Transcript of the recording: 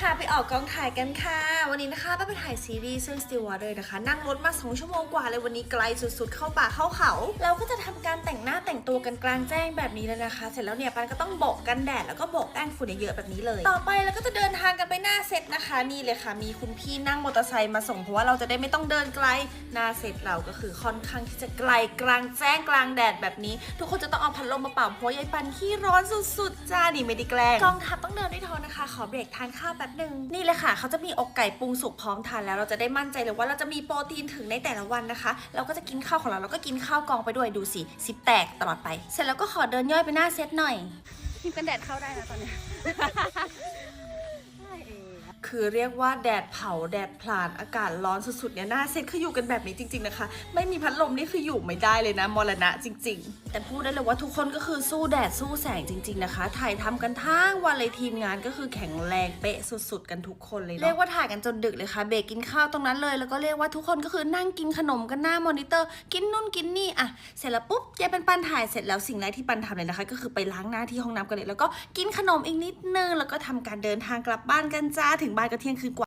ค่ะไปออกกองถ่ายกันค่ะ วันนี้นะคะป้าไปถ่ายซีรีส์เรื่อง Still Water นะคะ นั่งรถมา 2 ชั่วโมงกว่าเลยวันนี้ไกลสุดๆ เข้าป่าเข้าเขา เราก็จะทำการแต่งหน้าแต่งตัวกันกลางแจ้งแบบนี้เลยนะคะ เสร็จแล้วเนี่ยปันก็ต้องโบกกันแดดแล้วก็โบกแป้งฝุ่นเยอะๆแบบนี้เลย ต่อไปเราก็จะเดินทางกันไปหน้าเซตนะคะ นี่เลยค่ะมีคุณพี่นั่งมอเตอร์ไซค์มาส่งเพราะว่าเราจะได้ไม่ต้องเดินไกลหน้าเซตเราก็คือค่อนข้างที่จะไกลกลางแจ้งกลางแดดแบบนี้ ทุกคนจะต้องเอาพัดลมมาเป่าเพราะยายปันขี้ร้อนสุดๆจ้านี่ไม่ได้แกล้งกองทัพต้องเดินด้วยท้องนะคะ ขอเบรกทานข้าวแป๊บหนึ่งนี่เลยค่ะ เขาจะมีอกไก่ปรุงสุกพร้อมทานแล้ว เราจะได้มั่นใจเลยว่าเราจะมีโปรตีนถึงในแต่ละวันนะคะ เราก็จะกินข้าวของเราเราก็กินข้าวกองไปด้วยดูสิซิปแตกตลอดไป เสร็จแล้วก็ขอเดินย่อยไปหน้าเซตหน่อยครีมกันแดดเข้าได้นะตอนเนี้ยได้เองคือเรียกว่าแดดเผาแดดพลานอากาศร้อนสุดๆเนี่ยหน้าเซตคืออยู่กันแบบนี้จริง ๆนะคะ ไม่มีพัดลมนี่คืออยู่ไม่ได้เลยนะมรณะจริง ๆแต่พูดได้เลยว่าทุกคนก็คือสู้แดดสู้แสงจริง ๆนะคะ ถ่ายทำกันทั้งวันเลยทีมงานก็คือแข็งแรงเป๊ะสุด ๆ กันทุกคนเลยเรียกว่าถ่ายกันจนดึกเลยค่ะเบรกกินข้าวตรงนั้นเลยแล้วก็เรียกว่าทุกคนก็คือนั่งกินขนมกันหน้ามอนิเตอร์ กินนู่นกินนี่อะเสร็จแล้วปุ๊บยายเป็นปันถ่ายเสร็จแล้วสิ่งแรกที่ปันทำเลยนะคะ ก็คือไปล้างหน้าที่ห้องน้ำกันเลยแล้วก็กินขนมอีกนิดนึงแล้วก็ทำการเดินทางกลับบ้านกันจ้าถึงบ้านก็เที่ยงคืนกว่า